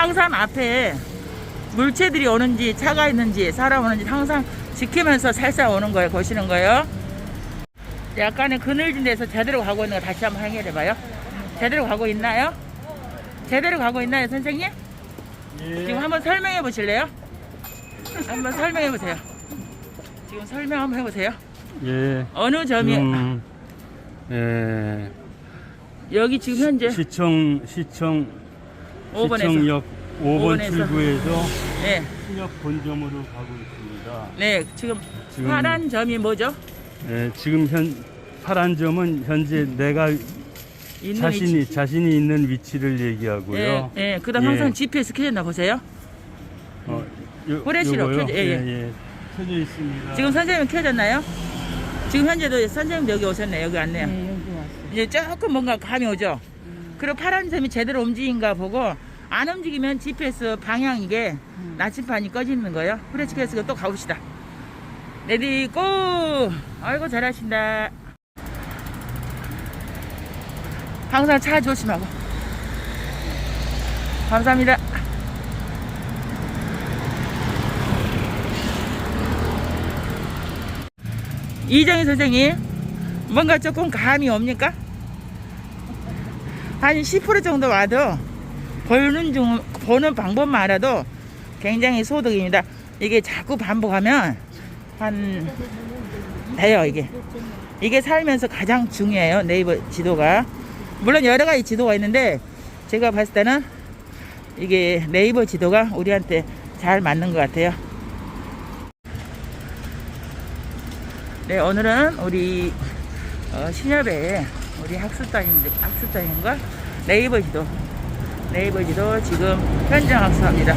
항상 앞에 물체들이 오는지 차가 있는지 사람 오는지 항상 지키면서 살살 오는 거예요. 거시는 거예요. 약간의 그늘진 데서 제대로 가고 있는 거 다시 한번 확인해 봐요. 제대로 가고 있나요? 제대로 가고 있나요, 선생님? 지금 한번 설명해 보실래요? 한번 설명해 보세요. 지금 설명 한번 해보세요. 예. 어느 점이 지금 예, 여기 지금 현재 시청 시청 5번에서 시청역 5번 오번에서. 출구에서 네, 신역 본점으로 가고 있습니다. 네 지금 지금- 파란 점이 뭐죠? 예, 지금 현 파란 점은 현재 내가 있는 자신이 위치. 자신이 있는 위치를 얘기하고요. 예, 예. 그다음 항상 예. GPS 켜졌나 보세요. 어, 요, 요거요? 켜져- 예, 예, 예. 예. 켜져 있습니다. 지금 선생님 켜졌나요? 지금 현재도 선생님 여기 오셨네. 여기 왔네요. 네, 여기 왔어요. 이제 조금 뭔가 감이 오죠. 음. 그리고 파란 점이 제대로 움직인가 보고 안 움직이면 GPS 방향 이게 음. 나침판이 꺼지는 거예요. 후레쉬 켜서 또 가봅시다. 레디 고! 아이고 잘하신다. 항상 차 조심하고. 감사합니다. 이정희 선생님, 뭔가 조금 감이 옵니까? 한 10% 정도 와도 보는 중 보는 방법만 알아도 굉장히 소득입니다. 이게 자꾸 반복하면 한 돼요 이게. 이게 살면서 가장 중요해요 네이버 지도가. 물론 여러 가지 지도가 있는데 제가 봤을 때는 이게 네이버 지도가 우리한테 잘 맞는 것 같아요. 네 오늘은 우리 어, 신협에 우리 학습단님들 학습단님과 네이버 지도 네이버 지도 지금 현장 학습합니다.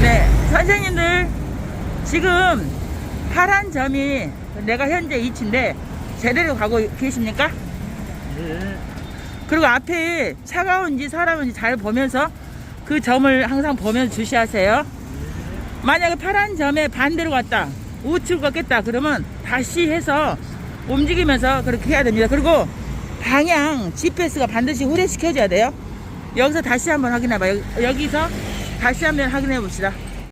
네 선생님들 지금 파란 점이 내가 현재 위치인데 제대로 가고 계십니까? 예. 그리고 앞에 차가 온지 사람 온지 잘 보면서 그 점을 항상 보면서 주시하세요. 만약에 파란 점에 반대로 갔다 우측 갔겠다 그러면 다시 해서 움직이면서 그렇게 해야 됩니다. 그리고 방향 GPS가 반드시 후레시 켜줘야 돼요. 여기서 다시 한번 확인해 봐요. 여기서 다시 한번 확인해 봅시다.